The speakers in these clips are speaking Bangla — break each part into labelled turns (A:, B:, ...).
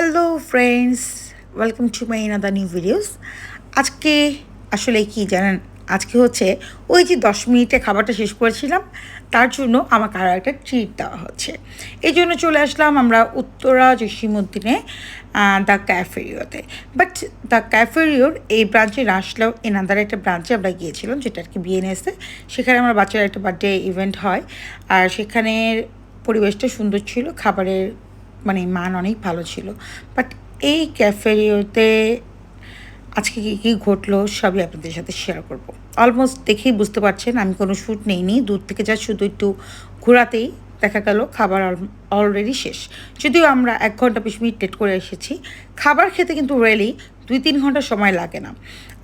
A: Hello friends welcome to my another new videos আজকে আসলে কি জানেন? আজকে হচ্ছে ওই যে দশ মিনিটে খাবারটা শেষ করেছিলাম, তার জন্য আমাকে আরও একটা ট্রিট দেওয়া হচ্ছে। এই জন্য চলে আসলাম আমরা উত্তরা জসিমুদ্দিনে দ্য ক্যাফেরিওতে বাট দ্য ক্যাফেরিওর এই ব্রাঞ্চে আসলেও এনাদার একটা ব্রাঞ্চে আমরা গিয়েছিলাম, যেটা আর কি বিএনএসে সেখানে আমার বাচ্চার একটা বার্থডে ইভেন্ট হয়। আর সেখানের পরিবেশটা সুন্দর ছিল, খাবারের মানে মান অনেক ভালো ছিল। বাট এই ক্যাফেরিওতে আজকে কী কী ঘটলো সবই আপনাদের সাথে শেয়ার করব। অলমোস্ট দেখেই বুঝতে পারছেন, আমি কোনো শ্যুট নেইনি। দূর থেকে যা শুধু একটু ঘোরাতেই দেখা গেল, খাবার অলরেডি শেষ। যদিও আমরা এক ঘণ্টা বিশ মিনিট লেট করে এসেছি। খাবার খেতে কিন্তু রেলি দুই তিন ঘণ্টা সময় লাগে না।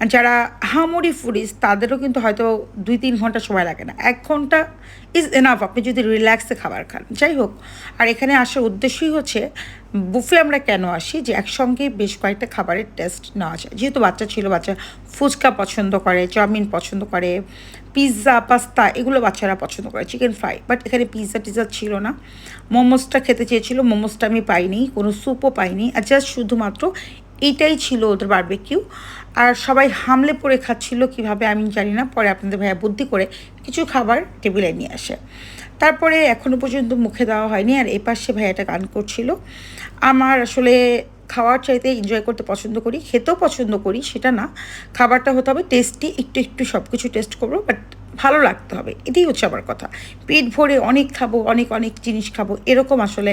A: আর যারা হামরি ফুডিস তাদেরও কিন্তু হয়তো দুই তিন ঘণ্টা সময় লাগে না। এক ঘণ্টা ইজ এনাফ আপনি যদি রিল্যাক্সে খাবার খান। যাই হোক, আর এখানে আসার উদ্দেশ্যই হচ্ছে, বুফে আমরা কেন আসি? যে একসঙ্গে বেশ কয়েকটা খাবারের টেস্ট নেওয়া যায়। যেহেতু বাচ্চা ছিল, বাচ্চা ফুচকা পছন্দ করে, চাউমিন পছন্দ করে পিৎজা পাস্তা এগুলো বাচ্চারা পছন্দ করে চিকেন ফ্রাই বাট এখানে পিৎজা টিজা ছিল না। মোমোসটা খেতে চেয়েছিল মোমোসটা আমি পাইনি, কোনো স্যুপও পাইনি। আর জাস্ট শুধুমাত্র এইটাই ছিল ওদের বারবেকিউ আর সবাই হামলে পড়ে খাচ্ছিল কীভাবে আমি জানি না, পরে আপনাদের ভাইয়া বুদ্ধি করে কিছু খাবার টেবিলে নিয়ে আসে। তারপরে এখনও পর্যন্ত মুখে দেওয়া হয়নি, আর এ পাশে ভাইয়াটা গান করছিল। আমার আসলে খাওয়ার চাইতে এনজয় করতে পছন্দ করি, খেতেও পছন্দ করি, সেটা না। খাবারটা হতে হবে টেস্টি একটু একটু সব কিছু টেস্ট করব বাট ভালো লাগতে হবে, এটাই হচ্ছে আমার কথা। পেট ভরে অনেক খাব, অনেক অনেক জিনিস খাব, এরকম আসলে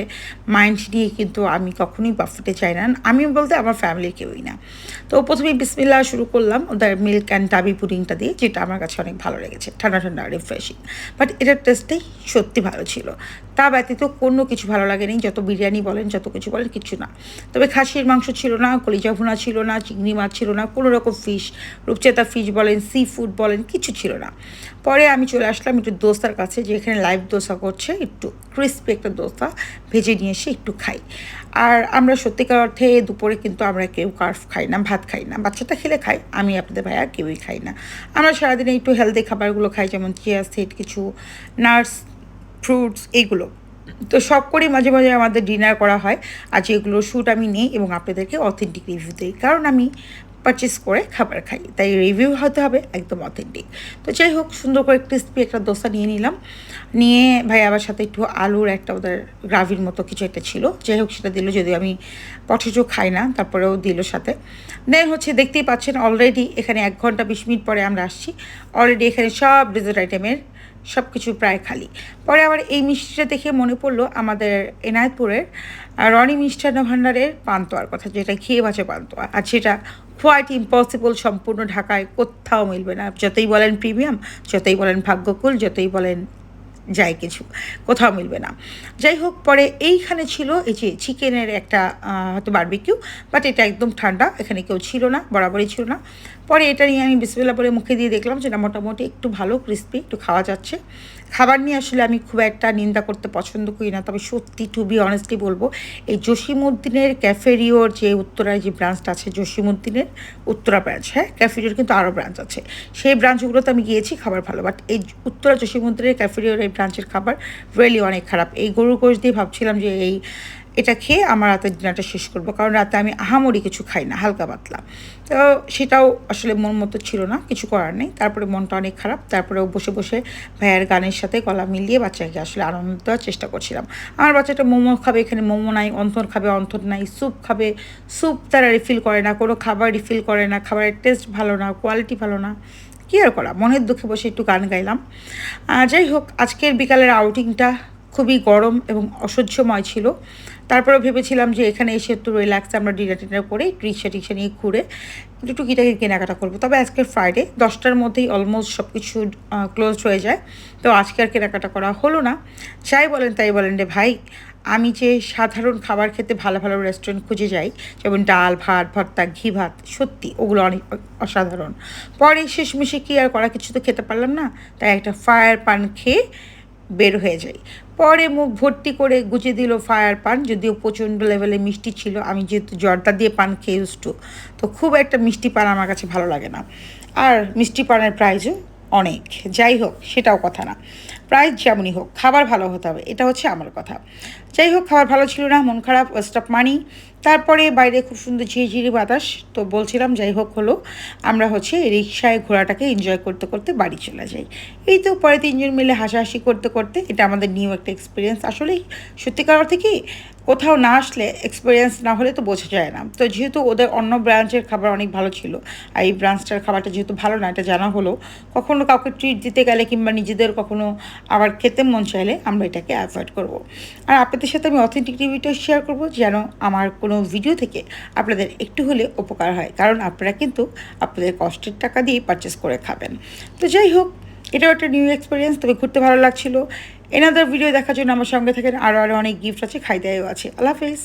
A: মাইন্ড নিয়ে কিন্তু আমি কখনোই বাফেটে চাই না। আমি বলতে আমার ফ্যামিলির কেউই না। তো প্রথমে বিসমিল্লা শুরু করলাম ওদের মিল্ক অ্যান্ড ডাবি পুডিংটা দিয়ে, যেটা আমার কাছে অনেক ভালো লেগেছে, ঠান্ডা ঠান্ডা রিফ্রেশিং বাট এটার টেস্টটাই সত্যি ভালো ছিল। তা ব্যতীত কোনো কিছু ভালো লাগেনি, যত বিরিয়ানি বলেন, যত কিছু বলেন, কিছু না। তবে খাসির মাংস ছিল না, কলিজা ভুনা ছিল না, চিংড়ি মাছ ছিল না, কোনো রকম ফিশ রূপচেতা ফিশ বলেন সি ফুড বলেন, কিছু ছিল না। পরে আমি চলে আসলাম একটু দোস্তার কাছে যে এখানে লাইভ দোসা করছে, একটু ক্রিস্পি একটা দোসা ভেজে নিয়ে এসে একটু খাই। আর আমরা সত্যিকার অর্থে দুপুরে কিন্তু আমরা কেউ কার্ফ খাই না, ভাত খাই না। বাচ্চাটা খেলে খাই, আমি আপনাদের ভাইয়া কেউই খাই না। আমরা সারাদিনে একটু হেলদি খাবারগুলো খাই, যেমন চিয়া সেট কিছু নার্স ফ্রুটস এইগুলো তো সব করেই মাঝে মাঝে আমাদের ডিনার করা হয়। আর যেগুলো শ্যুট আমি নিই এবং আপনাদেরকে অথেন্টিক রিভিউ দিই। কারণ আমি পারচেস করে খাবার খাই। তাই রিভিউ হতে হবে একদম অথেন্টিক তো যাই হোক, সুন্দর করে ক্রিস্পি একটা দোসা নিয়ে নিলাম। নিয়ে ভাই আবার সাথে একটু আলুর একটা ওদের গ্রাভির মতো কিছু একটা ছিল। যাই হোক, সেটা দিল যদিও আমি পটেটো খাই না, তারপরেও দিল সাথে। দেন হচ্ছে দেখতেই পাচ্ছেন অলরেডি এখানে এক ঘণ্টা বিশ মিনিট পরে আমরা আসছি। অলরেডি এখানে সব ডেজার্ট আইটেমের সব কিছু প্রায় খালি। পরে আবার এই মিষ্টিটা দেখে মনে পড়ল আমাদের এনায়তপুরের রনি মিষ্টান্ন ভাণ্ডারের পান্তোয়ার কথা, যেটা খেয়ে বাঁচে পান্তোয়া। আর সেটা কোয়াইট ইম্পসিবল সম্পূর্ণ ঢাকায় কোথাও মিলবে না। যতই বলেন প্রিমিয়াম যতই বলেন ভাগ্যকুল, যতই বলেন যাই কিছু, কোথাও মিলবে না। যাই হোক, পরে এইখানে ছিল এই যে চিকেনের একটা হয়তো বারবিকিউ বাট এটা একদম ঠান্ডা, এখানে কেউ ছিল না, বরাবরই ছিল না। পরে এটা নিয়ে আমি বিসবেলা পরে মুখে দিয়ে দেখলাম যেটা মোটামুটি একটু ভালো ক্রিস্পি একটু খাওয়া যাচ্ছে। খাবার নিয়ে আসলে আমি খুব একটা নিন্দা করতে পছন্দ করি না, তবে সত্যি টু বি অনেস্টলি বলব, এই জসিমুদ্দিনের ক্যাফেরিওর যে উত্তরায় যে ব্রাঞ্চটা আছে জসিমুদ্দিনের উত্তরা ব্রাঞ্চ হ্যাঁ? ক্যাফেরিওর কিন্তু আরও ব্রাঞ্চ আছে। সেই ব্রাঞ্চগুলোতে আমি গিয়েছি খাবার ভালো বাট এই উত্তরা জসিমুদ্দিনের ক্যাফেরিওর এই ব্রাঞ্চের খাবার রিয়েলি অনেক খারাপ। এই গরুর গোশ দিয়ে ভাবছিলাম যে এই এটা খেয়ে আমার রাতের ডিনারটা শেষ করব। কারণ রাতে আমি আহামরি কিছু খাই না, হালকা পাতলা। তো সেটাও আসলে মন মতো ছিল না, কিছু করার নেই। তারপরে মনটা অনেক খারাপ। তারপরেও বসে বসে ভাইয়ার গানের সাথে গলা মিলিয়ে বাচ্চাকে আসলে আনন্দ দেওয়ার চেষ্টা করছিলাম। আমার বাচ্চাটা মোমো খাবে, এখানে মোমো নাই, অন্তর খাবে, অন্তর নাই, স্যুপ খাবে। স্যুপ তারা রিফিল করে না, কোনো খাবার রিফিল করে না, খাবারের টেস্ট ভালো না কোয়ালিটি ভালো না। কী আর করা? মনের দুঃখে বসে একটু গান গাইলাম। যাই হোক, আজকের বিকালের আউটিংটা খুবই গরম এবং অসহ্যময় ছিল। তারপরে ভেবেছিলাম যে এখানে এসে একটু রিল্যাক্সে আমরা ডিনার টিনার করে রিক্সা টিক্সা নিয়ে ঘুরে একটু টুকিটাকি কেনাকাটা করব। তবে আজকে ফ্রাইডে দশটার মধ্যেই অলমোস্ট সব কিছু ক্লোজ হয়ে যায়। তো আজকে আর কেনাকাটা করা হলো না। যাই বলেন, তাই বলেন রে ভাই, আমি যে সাধারণ খাবার খেতে ভালো ভালো রেস্টুরেন্ট খুঁজে যাই, যেমন ডাল, ভাত, ভর্তা, ঘি, ভাত, সত্যি ওগুলো অনেক অসাধারণ। পরে শেষমেশে কি আর করা, কিছু তো খেতে পারলাম না। তাই একটা ফায়ার পান খেয়ে বের হয়ে যাই পরে মুখ ভর্তি করে গুজে দিল ফায়ার পান, যদিও প্রচণ্ড লেভেলে মিষ্টি ছিল। আমি যেহেতু জর্দা দিয়ে পান খেয়ে উষ্ট তো খুব একটা মিষ্টি পান আমার কাছে ভালো লাগে না। আর মিষ্টি পানের প্রাইজও অনেক। যাই হোক, সেটাও কথা না। প্রাইস যেমনই হোক, খাবার ভালো হতে হবে, এটা হচ্ছে আমার কথা। যাই হোক, খাবার ভালো ছিল না, মন খারাপ ওয়েস্ট অফ মানি তারপরে বাইরে খুব সুন্দর ঝিরিঝিরি বাতাস, তো বলছিলাম যাই হোক হলো, আমরা হচ্ছে রিক্সায় ঘোরাটাকে এনজয় করতে করতে বাড়ি চলে যাই। এই তো পরে তিনজন মিলে হাসাহাসি করতে করতে, এটা আমাদের নিউ একটা এক্সপিরিয়েন্স আসলেই সত্যিকার অর্থে কি, কোথাও না আসলে এক্সপিরিয়েন্স না হলে তো বোঝা যায় না। তো যেহেতু ওদের অন্য ব্রাঞ্চের খাবার অনেক ভালো ছিল, আর এই ব্রাঞ্চটার খাবারটা যেহেতু ভালো না, এটা জানা হলো, কখনো কাউকে ট্রিট দিতে গেলে কিংবা নিজেদের কখনো আবার খেতে মন চাইলে আমরা এটাকে অ্যাভয়েড করব। আর আপনাদের সাথে আমি অথেন্টিক রিভিউটা শেয়ার করব যেন আমার কোনো ভিডিও থেকে আপনাদের একটু হলে উপকার হয়। কারণ আপনারা কিন্তু আপনাদের কষ্টের টাকা দিয়ে পারচেস করে খাবেন। তো যাই হোক, এটাও একটা নিউ এক্সপিরিয়েন্স তবে ঘুরতে ভালো লাগছিল। এনাদার ভিডিও দেখার জন্য আমার সঙ্গে থাকেন। আরও আরও অনেক গিফট আছে খাই দেয়ও আছে। আল্লাহ হাফিজ।